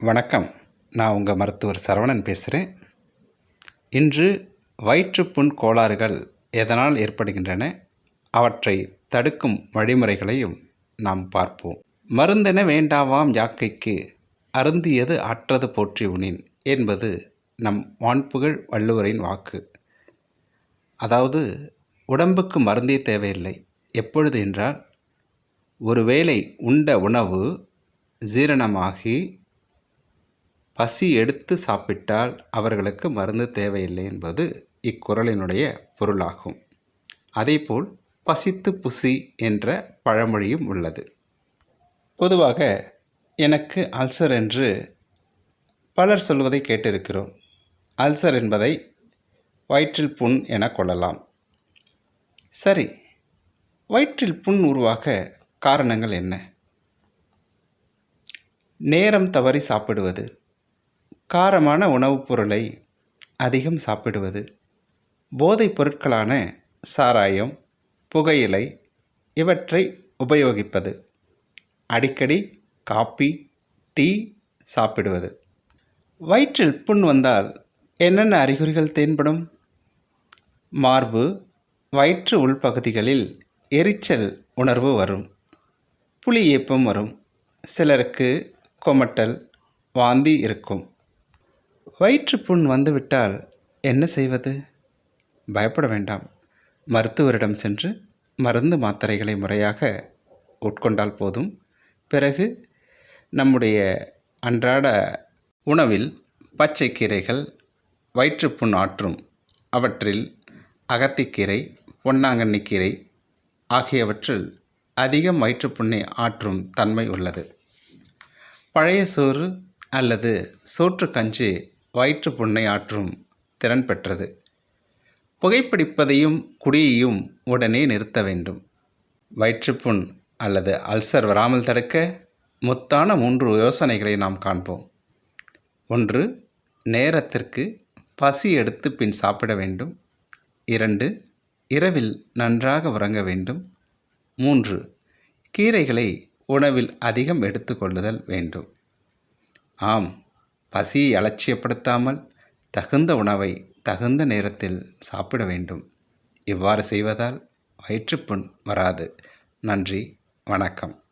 வணக்கம். நான் உங்கள் மருத்துவர் சரவணன் பேசுகிறேன் இன்று வயிற்றுப்புண் கோளாறுகள் எதனால் ஏற்படுகின்றன? அவற்றை தடுக்கும் வழிமுறைகளையும் நாம் பார்ப்போம். மருந்தென வேண்டாவாம் யாக்கைக்கு அருந்தியது ஆற்றது போற்றி உனின் என்பது நம் வான்புகழ் வள்ளுவரின் வாக்கு. அதாவது உடம்புக்கு மருந்தே தேவையில்லை. எப்பொழுது என்றால் ஒருவேளை உண்ட உணவு ஜீரணமாகி பசி எடுத்து சாப்பிட்டால் அவர்களுக்கு மருந்து தேவையில்லை என்பது இக்குறளினுடைய பொருளாகும். அதேபோல் பசித்து புசி என்ற பழமொழியும் உள்ளது. பொதுவாக எனக்கு அல்சர் என்று பலர் சொல்வதை கேட்டிருக்கிறோம். அல்சர் என்பதை வயிற்றில் புண் என கொள்ளலாம். சரி வயிற்றில் புண் உருவாக காரணங்கள் என்ன? நேரம் தவறி சாப்பிடுவது. காரமான உணவுப் பொருளை அதிகம் சாப்பிடுவது போதைப் பொருட்களான சாராயம் புகையிலை இவற்றை உபயோகிப்பது அடிக்கடி காப்பி டீ சாப்பிடுவது. வயிற்றில் புண் வந்தால் என்னென்ன அறிகுறிகள் தென்படும்? மார்பு வயிற்று உள்பகுதிகளில் எரிச்சல் உணர்வு வரும் புளி ஏப்பம் வரும் சிலருக்கு கொமட்டல் வாந்தி இருக்கும். வயிற்றுப்புண் வந்துவிட்டால் என்ன செய்வது? பயப்பட வேண்டாம். மருத்துவரிடம் சென்று மருந்து மாத்திரைகளை முறையாக உட்கொண்டால் போதும். பிறகு நம்முடைய அன்றாட உணவில் பச்சை கீரைகள் வயிற்றுப்புண் ஆற்றும் அவற்றில் அகத்திக்கீரை பொன்னாங்கண்ணி கீரை ஆகியவற்றில் அதிகம் வயிற்றுப்புண்ணை ஆற்றும் தன்மை உள்ளது. பழைய சோறு அல்லது சோற்று கஞ்சி வயிற்று புண்ணை ஆற்றும் திறன் பெற்றது. புகைப்பிடிப்பதையும் குடியையும் உடனே நிறுத்த வேண்டும். வயிற்றுப்புண் அல்லது அல்சர் வராமல் தடுக்க முத்தான மூன்று யோசனைகளை நாம் காண்போம். ஒன்று நேரத்திற்கு பசி எடுத்து பின் சாப்பிட வேண்டும். இரண்டு இரவில் நன்றாக உறங்க வேண்டும். மூன்று கீரைகளை உணவில் அதிகம் எடுத்துக்கொள்ளுதல் வேண்டும். ஆம் பசியை அலட்சியப்படுத்தாமல் தகுந்த உணவை தகுந்த நேரத்தில் சாப்பிட வேண்டும். இவ்வாறு செய்வதால் வயிற்றுப்புண் வராது. நன்றி. வணக்கம்.